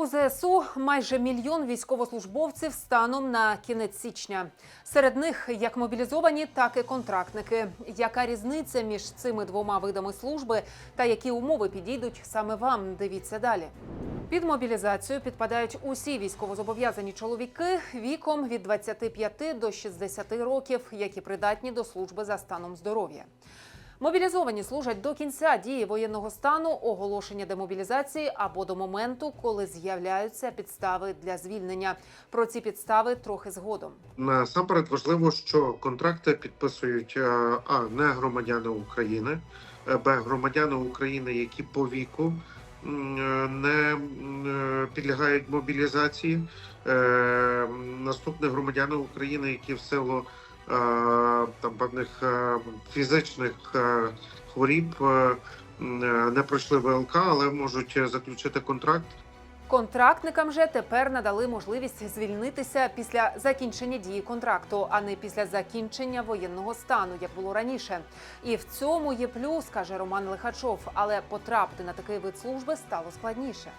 У ЗСУ майже мільйон військовослужбовців станом на кінець січня. Серед них як мобілізовані, так і контрактники. Яка різниця між цими двома видами служби та які умови підійдуть саме вам? Дивіться далі. Під мобілізацію підпадають усі військовозобов'язані чоловіки віком від 25 до 60 років, які придатні до служби за станом здоров'я. Мобілізовані служать до кінця дії воєнного стану, оголошення демобілізації або до моменту, коли з'являються підстави для звільнення. Про ці підстави трохи згодом. Насамперед важливо, що контракти підписують е, а не громадяни України, е, б громадяни України, які по віку е, не підлягають мобілізації. Наступне громадяни України, які в силу там певних е, фізичних е, хворіб е, е, не пройшли ВЛК, але можуть е, заключити контракт Контрактникам же тепер надали можливість звільнитися після закінчення дії контракту, а не після закінчення воєнного стану, як було раніше. І в цьому є плюс, каже Роман Лихачов. Але потрапити на такий вид служби стало складніше.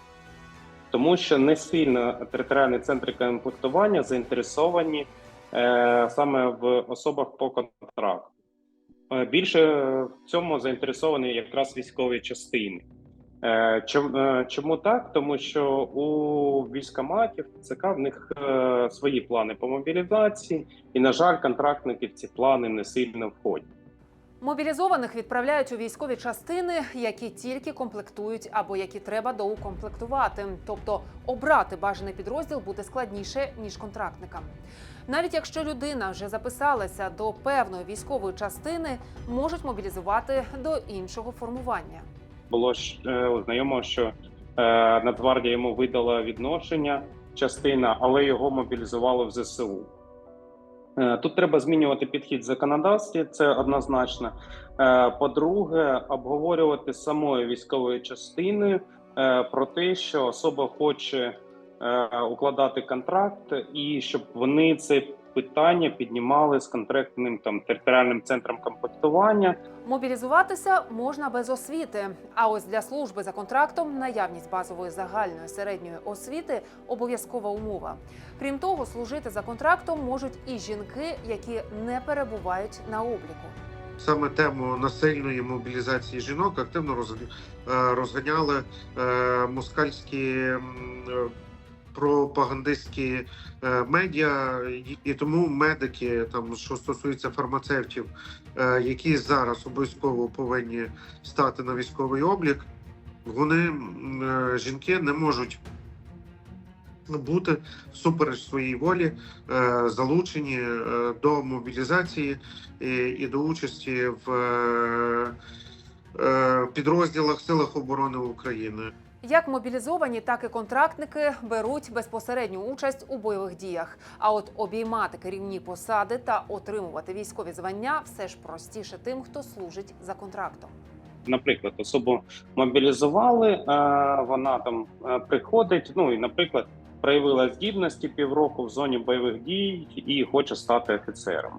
тому що не сильно територіальні центри комплектування заінтересовані е, саме в особах по контракту. Е, Більше в цьому заінтересовані якраз військові частини. Е, чом- е, Чому так? Тому що у військоматів ЦК в них е, свої плани по мобілізації, і, на жаль, контрактники в ці плани не сильно входять. Мобілізованих відправляють у військові частини, які тільки комплектують або які треба доукомплектувати. Тобто обрати бажаний підрозділ буде складніше ніж контрактникам. Навіть якщо людина вже записалася до певної військової частини, можуть мобілізувати до іншого формування. було ж е, знайомо, що е, Нацгвардія йому видала відношення частина, але його мобілізували в ЗСУ. Е, Тут треба змінювати підхід законодавстві, це однозначно. Е, По-друге, обговорювати з самою військовою частиною е, про те, що особа хоче укладати контракт, і щоб вони це питання піднімали з конкретним там територіальним центром комплектування. Мобілізуватися можна без освіти. А ось для служби за контрактом наявність базової загальної середньої освіти обов'язкова умова. Крім того, служити за контрактом можуть і жінки, які не перебувають на обліку. саме тему насильної мобілізації жінок активно е, розганяли е, москальські е, пропагандистські е, медіа, і- тому медики, там що стосується фармацевтів, е, які зараз обов'язково повинні стати на військовий облік, вони е, жінки не можуть. Бути всупереч своїй волі залучені до мобілізації і, до участі в підрозділах силах оборони України. Як мобілізовані, так і контрактники беруть безпосередню участь у бойових діях. А от обіймати керівні посади та отримувати військові звання все ж простіше тим, хто служить за контрактом. наприклад, особу мобілізували, е, вона там е, приходить. Ну і, наприклад, проявила здібності півроку в зоні бойових дій і хоче стати офіцером.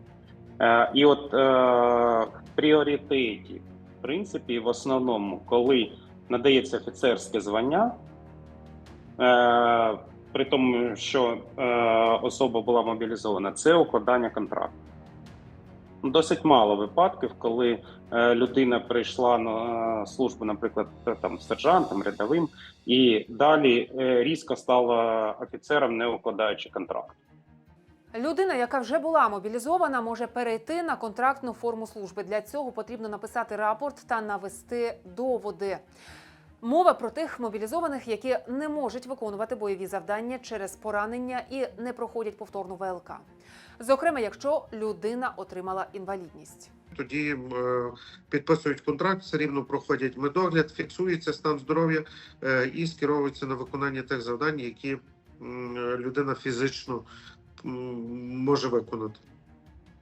Е, І от в пріоритеті, в принципі, в основному, коли надається офіцерське звання, е, при тому, що е, особа була мобілізована, це укладання контракту. Досить мало випадків, коли е, людина прийшла на службу, наприклад, там сержантом, рядовим, і далі е, різко стала офіцером, не укладаючи контракт. Людина, яка вже була мобілізована, може перейти на контрактну форму служби. Для цього потрібно написати рапорт та навести доводи. Мова про тих мобілізованих, які не можуть виконувати бойові завдання через поранення і не проходять повторну ВЛК. Зокрема, якщо людина отримала інвалідність. Тоді е, підписують контракт, все рівно проходять медогляд, фіксується стан здоров'я е, і скеровується на виконання тих завдань, які людина фізично може виконати.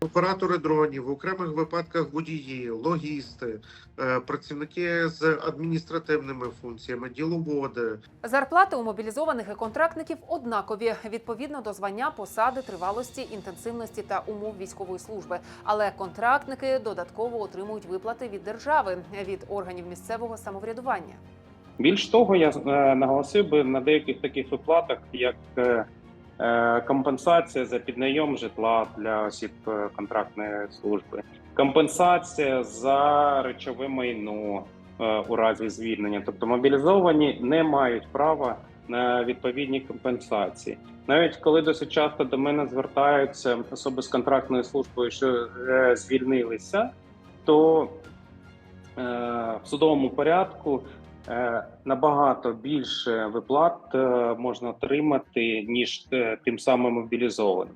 Оператори дронів, в окремих випадках водії, логісти, е, працівники з адміністративними функціями, діловоди, Зарплати у мобілізованих і контрактників однакові відповідно до звання, посади, тривалості, інтенсивності та умов військової служби. Але контрактники додатково отримують виплати від держави від органів місцевого самоврядування. Більш того, я е, наголосив би на деяких таких виплатах, як е, компенсація за піднайом житла для осіб е, контрактної служби, компенсація за речове майно е, у разі звільнення. Тобто мобілізовані не мають права на відповідні компенсації. Навіть коли досить часто до мене звертаються особи з контрактною службою, що е, звільнилися, то е, в судовому порядку е, набагато більше виплат е, можна отримати ніж е, тим самим мобілізованим.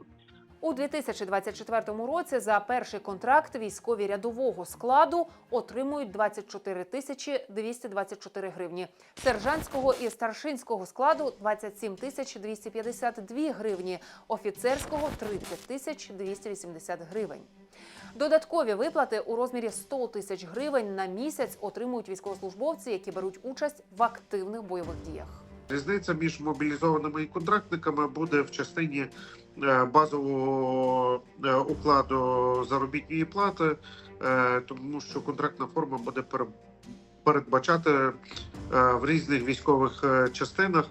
У 2024 році за перший контракт військові рядового складу отримують 24 тисячі 224 гривні. Сержантського і старшинського складу 27 тисяч 252 гривні, офіцерського 30 тисяч 280 гривень. Додаткові виплати у розмірі 100 тисяч гривень на місяць отримують військовослужбовці, які беруть участь в активних бойових діях. Різниця між мобілізованими і контрактниками буде в частині е, базового е, укладу заробітної плати, е, тому що контрактна форма буде пере- передбачати в різних військових частинах.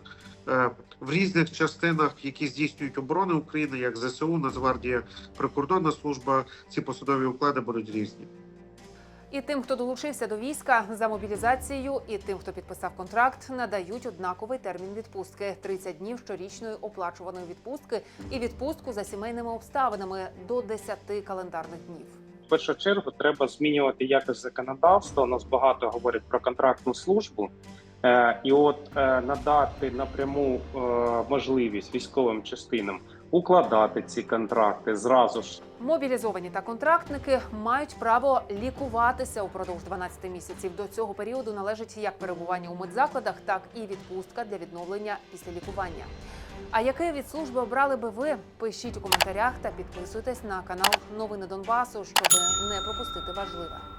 Е, В різних частинах, які здійснюють оборони України, як ЗСУ, Нацгвардія, прикордонна служба, ці посадові уклади будуть різні. І тим, хто долучився до війська за мобілізацією, і тим, хто підписав контракт, надають однаковий термін відпустки 30 днів щорічної оплачуваної відпустки і відпустку за сімейними обставинами до 10 календарних днів. В першу чергу треба змінювати якось законодавство. У нас багато говорять про контрактну службу. Е, І от е, надати напряму е, можливість військовим частинам укладати ці контракти зразу ж Мобілізовані та контрактники мають право лікуватися упродовж 12 місяців. До цього періоду належить як перебування у медзакладах, так і відпустка для відновлення після лікування. А яке від служби обрали би ви? Пишіть у коментарях та підписуйтесь на канал Новини Донбасу, щоб не пропустити важливе.